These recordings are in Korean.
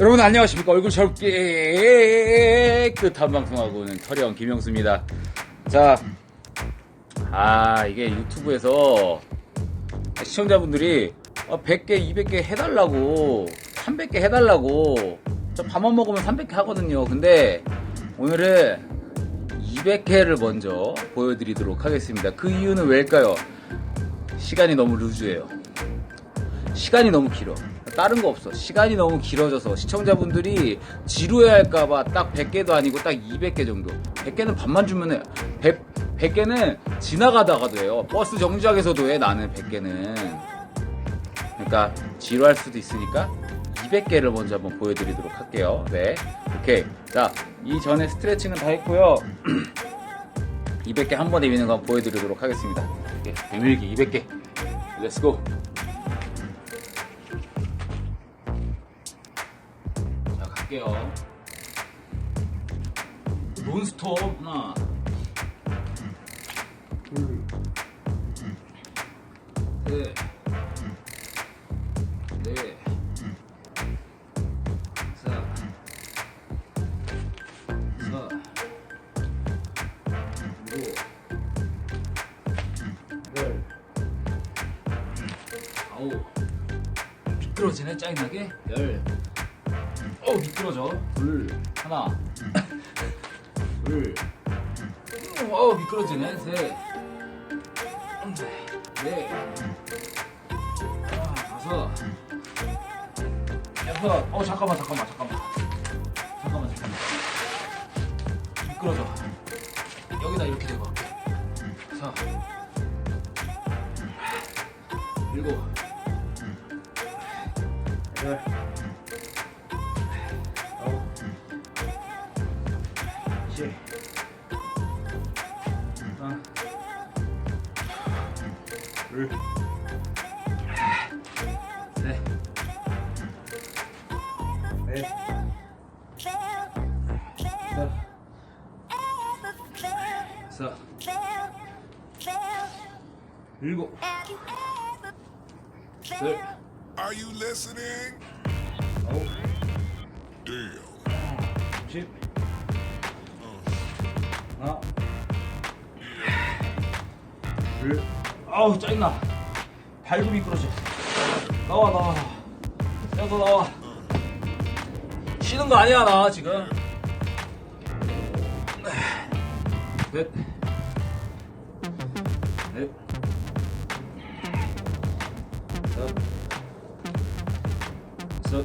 여러분 안녕하십니까? 얼굴 젊게 끝한 방송하고는 터령 김영수입니다. 자, 아 이게 유튜브에서 시청자분들이 어, 100개 200개 해달라고 300개 해달라고 저 밥만 먹으면 300개 하거든요. 근데 오늘은 200개를 먼저 보여드리도록 하겠습니다. 그 이유는 왜일까요? 시간이 너무 루즈해요. 시간이 너무 길어. 다른 거 없어. 시간이 너무 길어져서 시청자분들이 지루해 할까봐 딱 100개도 아니고 딱 200개 정도. 100개는 밥만 주면 해. 100, 100개는 지나가다가도 해요. 버스 정류장에서도 해, 나는 100개는. 그러니까 지루할 수도 있으니까 200개를 먼저 한번 보여드리도록 할게요. 네. 오케이. 자, 이전에 스트레칭은 다 했고요. 200개 한 번에 미는 거 한번 보여드리도록 하겠습니다. 예, 비밀기 200개. 렛츠고. 자 갈게요. 논스톱 하나. 열, 아홉, 미끄러지네 짜증나게? 열. 어 미끄러져. 둘 하나. 둘. 어, 미끄러지네. 셋 넷 아, 다섯. 여섯. 어 잠깐만 잠깐만 잠깐만. 잠깐만 잠깐만. 미끄러져. 여기다 이렇게 대고 자 일곱. 여덟 열, Are you listening? 아홉, Damn. 십, 하나, 둘, 아우 짜증나. 발도 미끄러져. 나와 나와. 야 너 나와. 쉬는 거 아니야 나 지금. 넷, 넷, 여섯,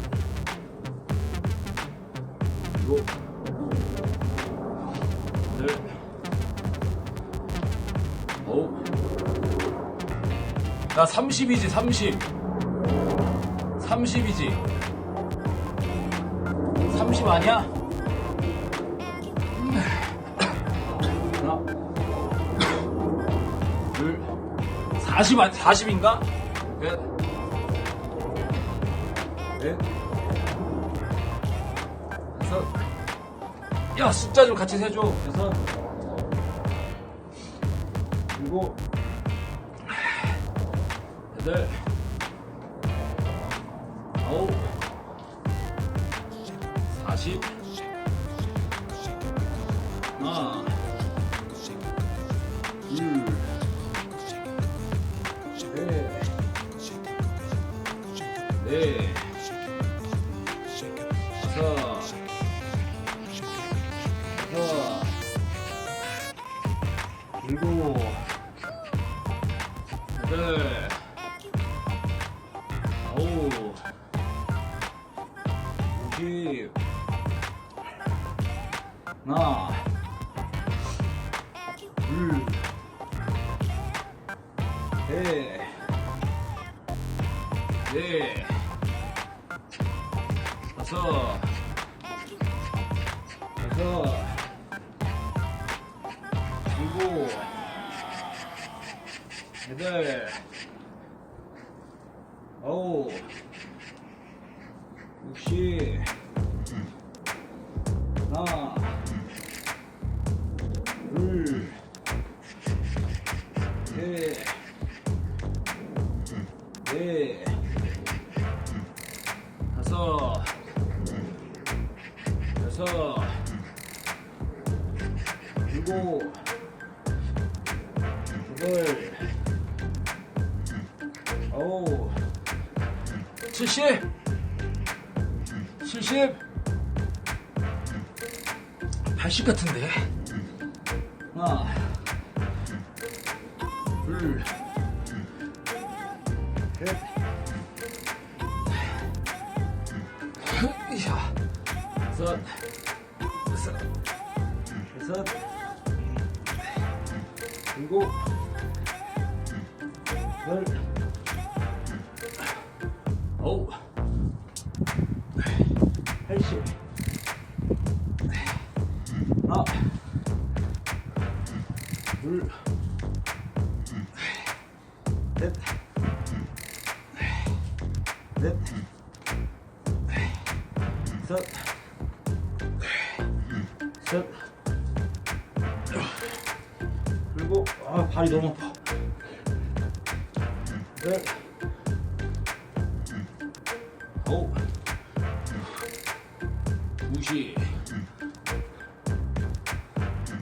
일곱, 여덟, 아홉. 나 30이지 30. 30이지. 30 아니야? 하나, 둘, 40 아니 40인가? 넷, 넷, 다섯. 야 숫자 좀 같이 세줘. 여섯, 일곱, 여덟, 아홉, 사십, 하나, 둘, 셋, 넷, 셋, 넷, 다섯, 여섯, 일곱, 여덟, 아홉, 육십, 하나, 둘, 셋, 넷, 다섯, 여섯, 일곱, 여덟, 아홉, 칠십, 칠십, 팔십 같은데. 하나, 둘, 셋, 이야, 하나, 둘, 넷, 넷, 셋, 셋, 그리고 아 발이 너무 아파. 넷, 아홉,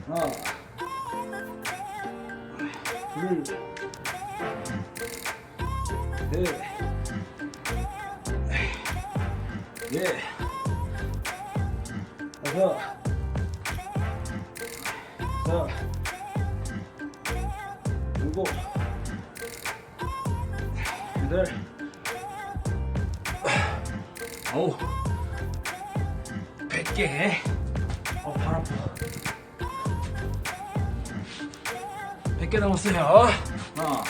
하나, 둘, 넷, 넷, 다섯, 여섯, 일곱, 여덟, 아홉, 백 개. 어, 발 아파. 100개 남았어요. 하나,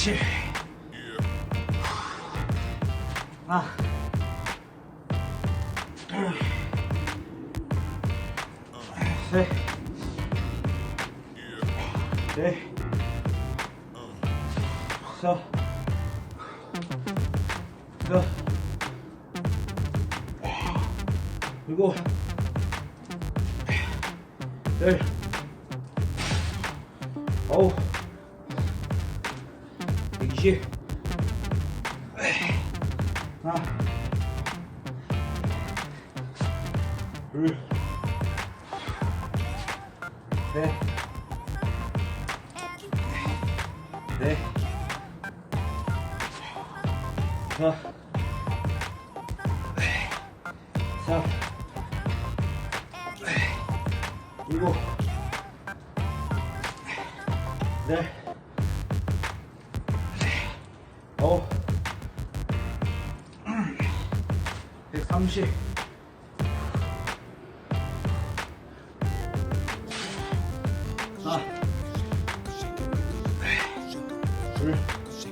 셋, Yeah. 넷, 다섯, 여섯, 일곱, 열, 아홉, 백 이십, 하나, 둘, 셋, 넷, 다섯, 사, 일곱, 넷, 30 하나 둘셋넷.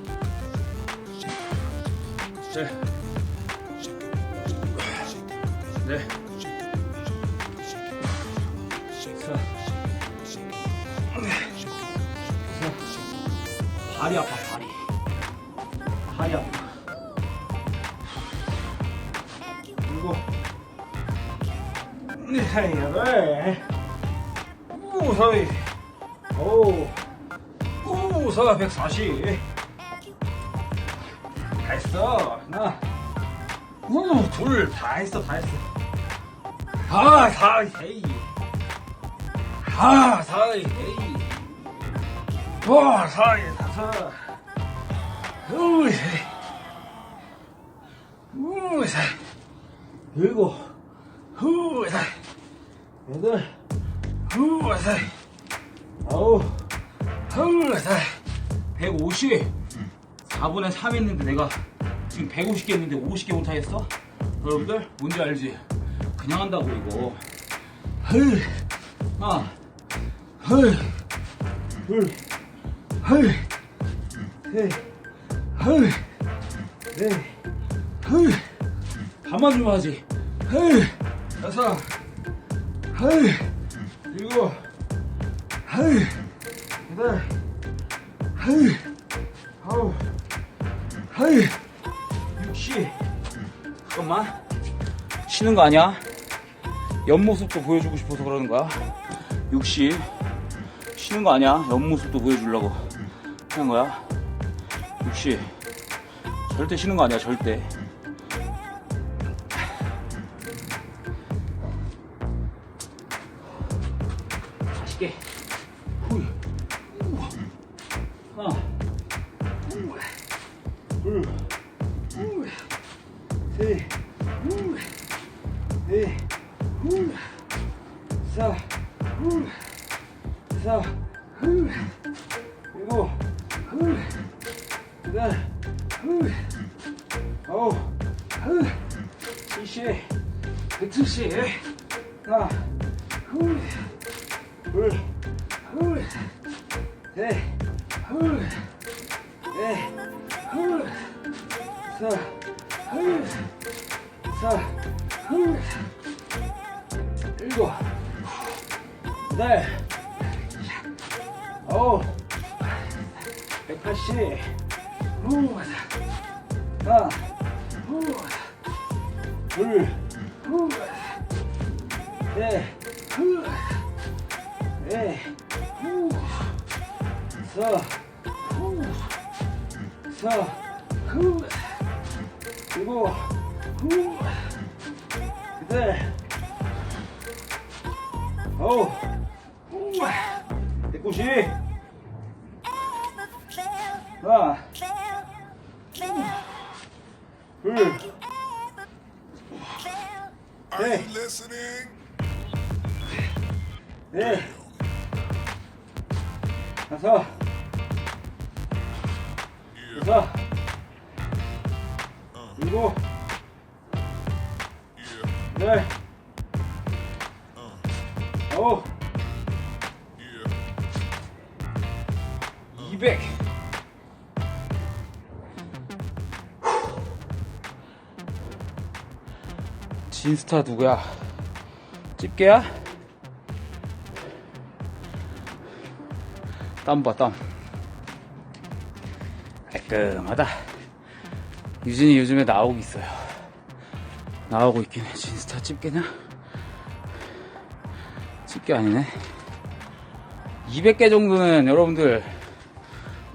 다리 아파 다리. 다리 아파 네, 여덟 우서이 오 우서 140 다 했어. 하나. 우둘다 했어 다 했어. 아 사, 헤이. 아 사이 헤이. 와 사이 다섯. 우이. 우사 일곱. 우사 여덟 우사 아홉 우사 150 4분의 3 했는데 내가 지금 150개 했는데 50개 못하겠어? 여러분들 뭔지 알지? 그냥 한다고 이거. 헐 하나 헐 둘, 헐, 셋, 헐, 넷, 헐, 가만 좀 하지. 헐, 여섯, 헐, 일곱, 헐, 여덟, 하이, 아홉, 하이, 육시. 잠깐만. 쉬는 거 아니야? 옆모습도 보여주고 싶어서 그러는 거야. 60. 쉬는 거 아니야? 옆모습도 보여주려고 하는 거야. 60. 절대 쉬는 거 아니야, 절대. 사, 후, 사, 후, 일곱, 후, 여덟, 후, 아홉, 후, 이십, 백칠십, 하나, 후, 둘, 후, 셋, 일곱, 여덟, 아홉, 백팔십, 후, 하나, 후, 둘, 후, 셋, 후, 넷, 후, 사, 후, 사, 후, 일곱, 후, 여 후, 백구십, 하나, 둘, Are Hey. you listening? 넷, 다섯. 여섯, 일곱, Yeah. 여덟, 아홉, Yeah. 200. 진스타 누구야? 집게야? 땀 봐, 땀. 깔끔하다. 유진이 요즘에 나오고 있어요. 나오고 있긴 해. 진스타 집게냐? 집게 아니네. 200개 정도는 여러분들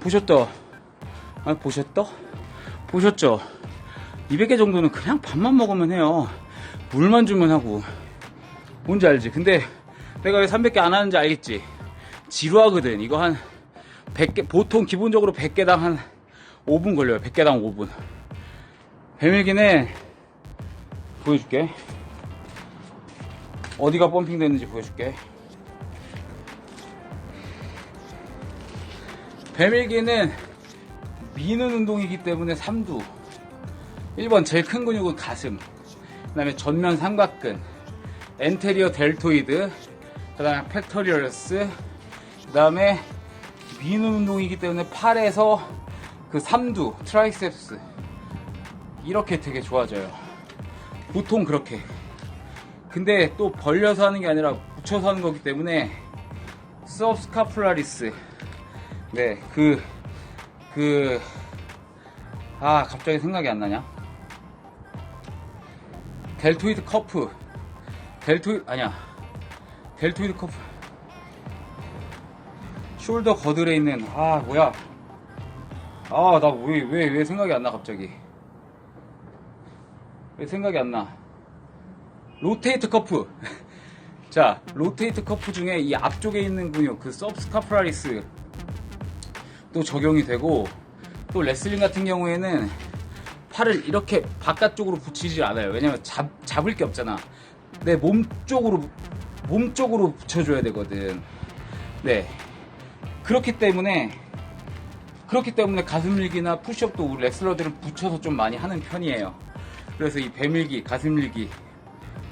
보셨죠? 아, 보셨더? 보셨죠? 200개 정도는 그냥 밥만 먹으면 해요. 물만 주면 하고. 뭔지 알지? 근데 내가 왜 300개 안 하는지 알겠지? 지루하거든. 이거 한 100개, 보통 기본적으로 100개당 한 5분 걸려요. 100개당 5분. 배밀기는 보여줄게. 어디가 펌핑 됐는지 보여줄게. 배밀기는 미는 운동이기 때문에 3두. 1번 제일 큰 근육은 가슴. 그 다음에 전면 삼각근. 엔테리어 델토이드. 그 다음에 팩터리얼스. 그 다음에 미는 운동이기 때문에 팔에서 그 3두 트라이셉스. 이렇게 되게 좋아져요. 보통 그렇게 근데 또 벌려서 하는 게 아니라 붙여서 하는 거기 때문에 서브스카플라리스 네, 그, 그, 아, 갑자기 생각이 안 나냐? 델토이드 커프. 델토이드, 아니야. 델토이드 커프. 숄더 거들에 있는, 아, 뭐야. 아, 나 왜, 왜, 왜 생각이 안 나, 갑자기. 왜 생각이 안 나? 로테이트 커프. 자, 로테이트 커프 중에 이 앞쪽에 있는 근육, 그 서브스카프라리스. 또 적용이 되고 또 레슬링 같은 경우에는 팔을 이렇게 바깥쪽으로 붙이지 않아요. 왜냐면 잡, 잡을 게 없잖아. 내 몸 쪽으로 몸 쪽으로 붙여줘야 되거든. 네. 그렇기 때문에 그렇기 때문에 가슴 밀기나 푸시업도 우리 레슬러들은 붙여서 좀 많이 하는 편이에요. 그래서 이 배밀기, 가슴 밀기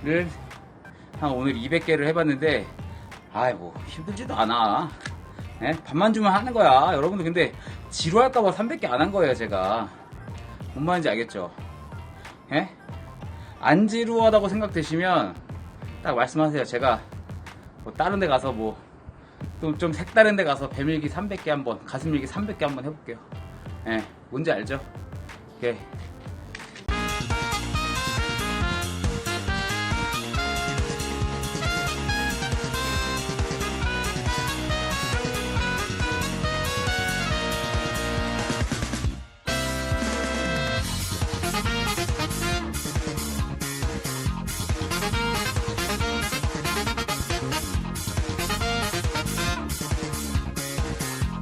를 한 오늘 200개를 해봤는데 아이 뭐 힘들지도 않아. 예? 밥만 주면 하는 거야. 여러분들 근데 지루할까봐 300개 안 한 거예요, 제가. 뭔 말인지 알겠죠? 예? 안 지루하다고 생각되시면 딱 말씀하세요. 제가 뭐 다른 데 가서 뭐또좀 색다른 데 가서 배밀기 300개 한번, 가슴 밀기 300개 한번 해볼게요. 예, 뭔지 알죠? 예,